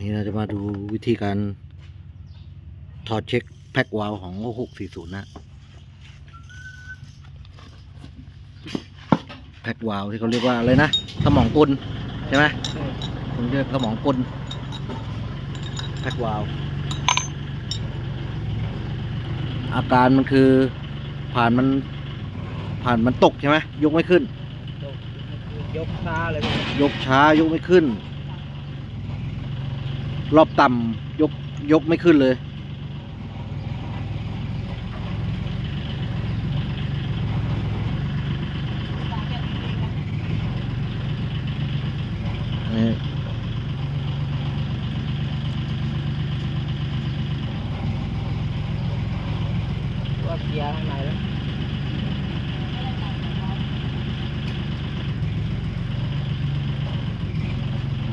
นี่เราจะมาดูวิธีการถอดเช็คแพ็กวาล์วของ 640 นะ แพ็กวาล์วที่เขาเรียกว่าอะไรนะ สมองกลใช่ไหมผมเรียกสมองกลแพ็กวาล์วอาการมันคือผ่านมันผ่านมันตกใช่ไหมยกไม่ขึ้น ยกช้าเลยยกช้ายกไม่ขึ้น รอบต่ำยกยกไม่ขึ้นเลยนี่ว่าเกียร์ข้างในแล้ว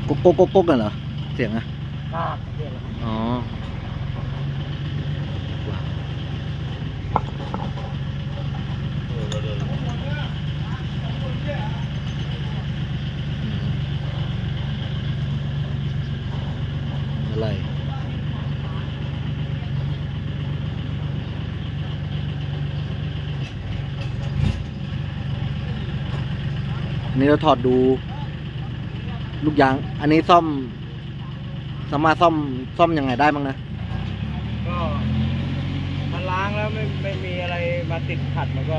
กุ๊กกุ๊กกุ๊กกุ๊กกันเหรอ เสียงอะ ข้าเกียร์อ๋อว้าวอืมอะไรอันนี้เราถอดดู ลูกยาง อันนี้ซ่อม สามารถซ่อมซ่อมยังไงได้บ้างนะ ก็ถ้าล้างแล้วไม่ไม่มีอะไรมาติดขัดมันก็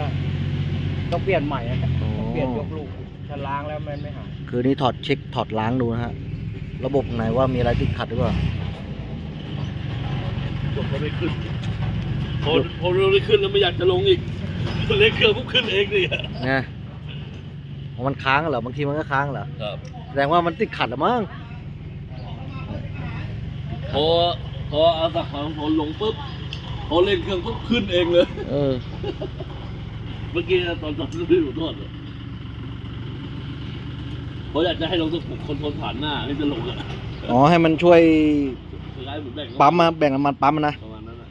ต้องเปลี่ยนใหม่อะครับโอ้ ต้องเปลี่ยนยกลูกถ้าล้างแล้วมันไม่หายคือนี่ถอดเช็คถอดล้างดูนะฮะ ระบบไหนว่ามีอะไรติดขัดหรือเปล่าจบก็ไม่ขึ้นพอพอเราได้ขึ้นแล้วไม่อยากจะลงอีกเล็กเครื่องปุ๊บขึ้นเองดิเนี่ยอ๋อมันค้างเหรอบางทีมันก็ค้างเหรอ ครับ แสดงว่ามันติดขัดเหรือมั้ง พอพอเอาสักของพอลงปุ๊บพอเล่นเครื่องปุ๊บขึ้นเองเลย เออ เมื่อกี้ตอนตอนที่หนูทอดอะเพราะอยากจะให้ลงสักคนคนผ่านหน้านี่จะลงอะอ๋อ ให้มันช่วยคล้ายๆเหมือนแบ่งปั๊มมาแบ่งน้ำมันปั๊มนะ ประมาณนั้นอะ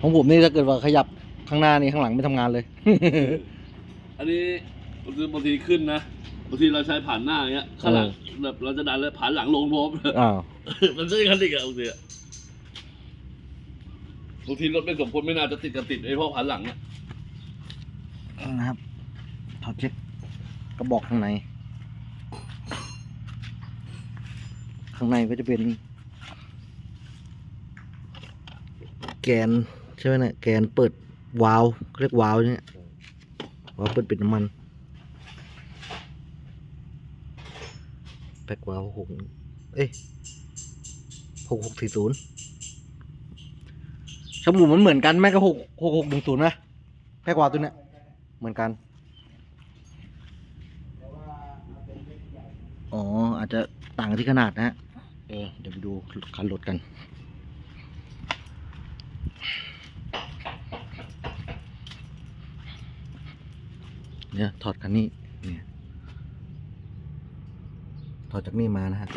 ของผมนี่ถ้าเกิดว่าขยับข้างหน้านี่ข้างหลังไม่ทำงานเลย อันนี้บางทีบางทีขึ้นนะบางทีเราใช้ผ่านหน้าอย่างเงี้ยข้างหลัง แบบเราจะดันแล้วผ่านหลังลงพร้อมอ้าวมันจะยังติดอะบางทีอะบางทีรถไม่สมควรไม่น่าจะติดกับติดไอ้เพราะผ่านหลังอะนะครับถอดเช็คกระบอกข้างใน ข้างในก็จะเป็น แกนใช่ไหมเนี่ยแกนเปิดวาล์วเขาเรียกวาล์วเนี่ยวาล์วเปิดปิดน้ำมัน แพ็กว่าหกเอ้ยหกหกสี่ศูนย์ชมูมันเหมือนกันแม่ก็หกหกหกหนึ่งศูนย์นะแพ็กว่าตัวเนี้ยเหมือนกัน อ๋อ อาจจะต่างที่ขนาดนะฮะ เออ เดี๋ยวไปดูคันรถกัน เนี่ย ถอดคันนี้ เนี่ย ถอดจากนี่มานะฮะ